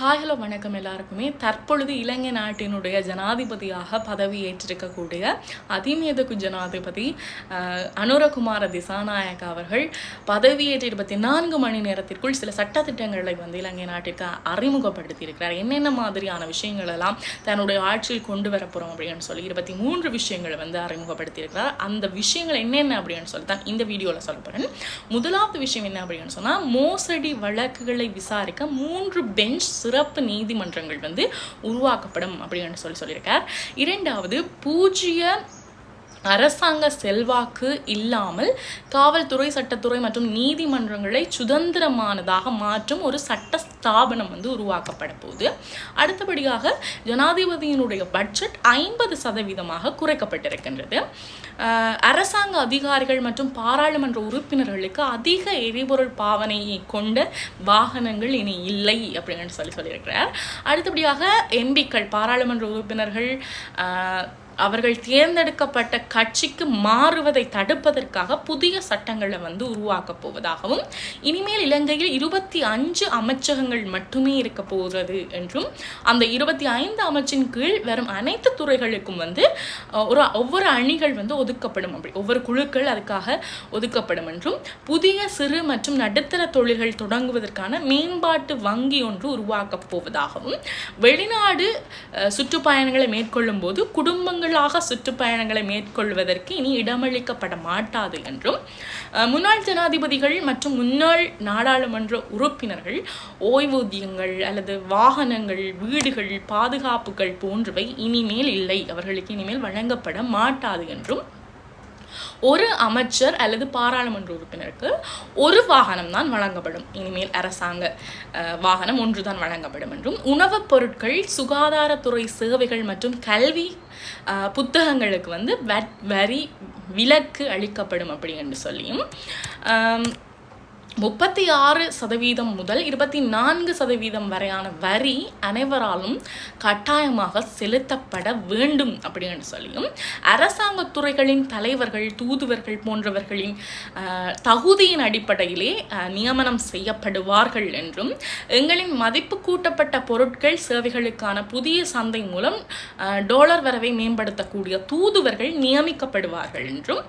Hi hello வணக்கம் எல்லாருக்குமே. தற்பொழுது இலங்கை நாட்டினுடைய ஜனாதிபதியாக பதவி ஏற்றிருக்கக்கூடிய அதிமேதகு ஜனாதிபதி அனுரகுமார திசாநாயக் அவர்கள் பதவியேற்ற இருபத்தி நான்கு மணி நேரத்திற்குள் சில சட்டத்திட்டங்களை வந்து இலங்கை நாட்டிற்கு அறிமுகப்படுத்தியிருக்கிறார். என்னென்ன மாதிரியான விஷயங்கள் எல்லாம் தன்னுடைய ஆட்சியில் கொண்டு வர போகிறோம் அப்படின்னு சொல்லி இருபத்தி மூன்று விஷயங்களை வந்து அறிமுகப்படுத்தியிருக்கிறார். அந்த விஷயங்கள் என்னென்ன அப்படின்னு சொல்லி தான் இந்த வீடியோவில் சொல்ல போகிறேன் முதலாவது விஷயம் என்ன அப்படின்னு சொன்னால் மோசடி வழக்குகளை விசாரிக்க மூன்று பெஞ்ச் சிறப்பு நீதிமன்றங்கள் வந்து உருவாக்கப்படும் அப்படின்னு சொல்லி சொல்லியிருக்கார். இரண்டாவது பூஜ்ய அரசாங்க செல்வாக்கு இல்லாமல் காவல்துறை சட்டத்துறை மற்றும் நீதிமன்றங்களை சுதந்திரமானதாக மாற்றும் ஒரு சட்ட ஸ்தாபனம் வந்து உருவாக்கப்பட போகுது. அடுத்தபடியாக ஜனாதிபதியினுடைய பட்ஜெட் ஐம்பது சதவீதமாக குறைக்கப்பட்டிருக்கின்றது. அரசாங்க அதிகாரிகள் மற்றும் பாராளுமன்ற உறுப்பினர்களுக்கு அதிக எரிபொருள் பாவனையை கொண்ட வாகனங்கள் இனி இல்லை அப்படின்னு சொல்லி சொல்லியிருக்கிறார். அடுத்தபடியாக எம்பிக்கள் பாராளுமன்ற உறுப்பினர்கள் அவர்கள் தேர்ந்தெடுக்கப்பட்ட கட்சிக்கு மாறுவதை தடுப்பதற்காக புதிய சட்டங்களை வந்து உருவாக்கப் போவதாகவும் இனிமேல் இலங்கையில் இருபத்தி அஞ்சு அமைச்சகங்கள் மட்டுமே இருக்க போகிறது என்றும் அந்த இருபத்தி ஐந்து அமைச்சின் கீழ் வரும் அனைத்து துறைகளுக்கும் வந்து ஒரு ஒவ்வொரு அணிகள் வந்து ஒதுக்கப்படும். அப்படி ஒவ்வொரு குழுக்கள் அதுக்காக ஒதுக்கப்படும் என்றும் புதிய சிறு மற்றும் நடுத்தர தொழில்கள் தொடங்குவதற்கான மேம்பாட்டு வங்கி ஒன்று உருவாக்கப் போவதாகவும் வெளிநாடு சுற்றுப்பயணங்களை மேற்கொள்ளும் போது குடும்பங்களாக சுற்றுப்பயணங்களை மேற்கொள்வதற்கு இனி இடமளிக்கப்பட மாட்டாது என்றும் முன்னாள் ஜனாதிபதிகள் மற்றும் முன்னாள் நாடாளுமன்ற உறுப்பினர்கள் ஓய்வூதியங்கள் அல்லது வாகனங்கள் வீடுகள் பாதுகாப்புகள் போன்றவை இனிமேல் இல்லை. அவர்களுக்கு இனிமேல் வழங்கப்பட மாட்டாது என்றும் ஒரு அமைச்சர் அல்லது பாராளுமன்ற உறுப்பினருக்கு ஒரு வாகனம் தான் வழங்கப்படும். இனிமேல் அரசாங்க வாகனம் ஒன்று தான் வழங்கப்படும் என்றும் உணவுப் பொருட்கள் சுகாதாரத்துறை சேவைகள் மற்றும் கல்வி புத்தகங்களுக்கு வந்து வரி விலக்கு அளிக்கப்படும் அப்படி என்று சொல்லியும் முப்பத்தி ஆறு சதவீதம் முதல் இருபத்தி நான்கு சதவீதம் வரையான வரி அனைவராலும் கட்டாயமாக செலுத்தப்பட வேண்டும் அப்படின்னு சொல்லியும் அரசாங்க துறைகளின் தலைவர்கள் தூதுவர்கள் போன்றவர்களின் தகுதியின் அடிப்படையிலே நியமனம் செய்யப்படுவார்கள் என்றும் எங்களின் மதிப்பு கூட்டப்பட்ட பொருட்கள் சேவைகளுக்கான புதிய சந்தை மூலம் டாலர் வரவை மேம்படுத்தக்கூடிய தூதுவர்கள் நியமிக்கப்படுவார்கள் என்றும்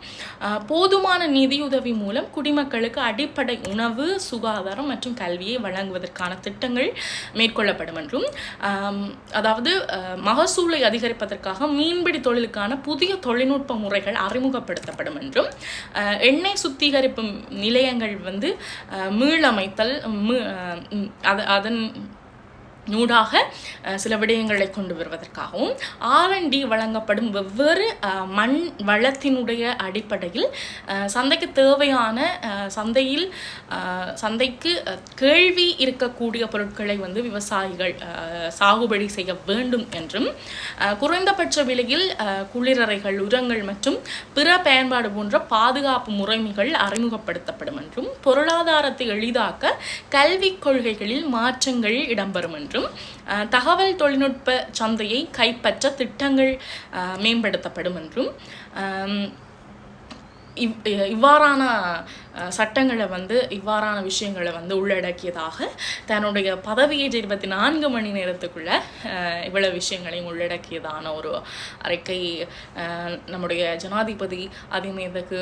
போதுமான நிதியுதவி மூலம் குடிமக்களுக்கு அடிப்படை உணவு சுகாதாரம் மற்றும் கல்வியை வழங்குவதற்கான திட்டங்கள் மேற்கொள்ளப்படும் என்றும் அதாவது மகசூலை அதிகரிப்பதற்காக மீன்பிடி தொழிலுக்கான புதிய தொழில்நுட்ப முறைகள் அறிமுகப்படுத்தப்படும் என்றும் எண்ணெய் சுத்திகரிப்பு நிலையங்கள் வந்து மீளமைத்தல் மீ- அதன் நூடாக சில விடயங்களை கொண்டு வருவதற்காகவும் ஆர்என்டி வழங்கப்படும் வெவ்வேறு மண் வளத்தினுடைய அடிப்படையில் சந்தைக்கு தேவையான சந்தையில் சந்தைக்கு கேள்வி இருக்கக்கூடிய பொருட்களை வந்து விவசாயிகள் சாகுபடி செய்ய வேண்டும் என்றும் குறைந்தபட்ச விலையில் குளிரறைகள் உரங்கள் மற்றும் பிற பயன்பாடு போன்ற பாதுகாப்பு முறைமைகள் அறிமுகப்படுத்தப்படும் என்றும் பொருளாதாரத்தை எளிதாக்க கல்விக் கொள்கைகளில் மாற்றங்கள் இடம்பெறும் என்றும் அஹ், தகவல் தொழில்நுட்ப சந்தையை கைப்பற்ற திட்டங்கள் மேம்படுத்தப்படும் என்றும் இவ் இவ்வாறான சட்டங்களை வந்து இவ்வாறான விஷயங்களை வந்து உள்ளடக்கியதாக தன்னுடைய பதவியை இருபத்தி நான்கு மணி நேரத்துக்குள்ள இவ்வளவு விஷயங்களையும் உள்ளடக்கியதான ஒரு அறிக்கை நம்முடைய ஜனாதிபதி அதிமேதகு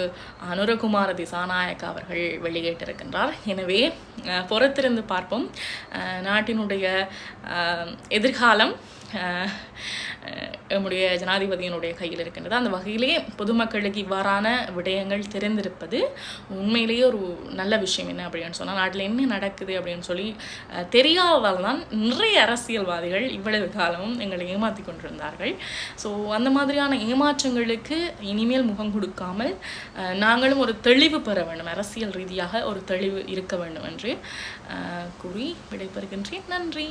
அனுரகுமார திசாநாயக் அவர்கள் வெளியிட்டிருக்கின்றார். எனவே பொறுத்திருந்து பார்ப்போம். நாட்டினுடைய எதிர்காலம் நம்முடைய ஜனாதிபதியினுடைய கையில் இருக்கின்றது. அந்த வகையிலே பொதுமக்களுக்கு இவ்வாறான விடயங்கள் தெரிந்திருப்பது உண்மையிலேயே ஒரு நல்ல விஷயம் என்ன அப்படின்னு சொன்னால் நாட்டில் என்ன நடக்குது அப்படின்னு சொல்லி அஹ், தெரியாததால் தான் நிறைய அரசியல்வாதிகள் இவ்வளவு காலமும் எங்களை ஏமாற்றி கொண்டிருந்தார்கள். ஸோ அந்த மாதிரியான ஏமாற்றங்களுக்கு இனிமேல் முகம் கொடுக்காமல் நாங்களும் ஒரு தெளிவு பெற வேண்டும். அரசியல் ரீதியாக ஒரு தெளிவு இருக்க வேண்டும் என்று கூறி விடைபெறுகின்றேன். நன்றி.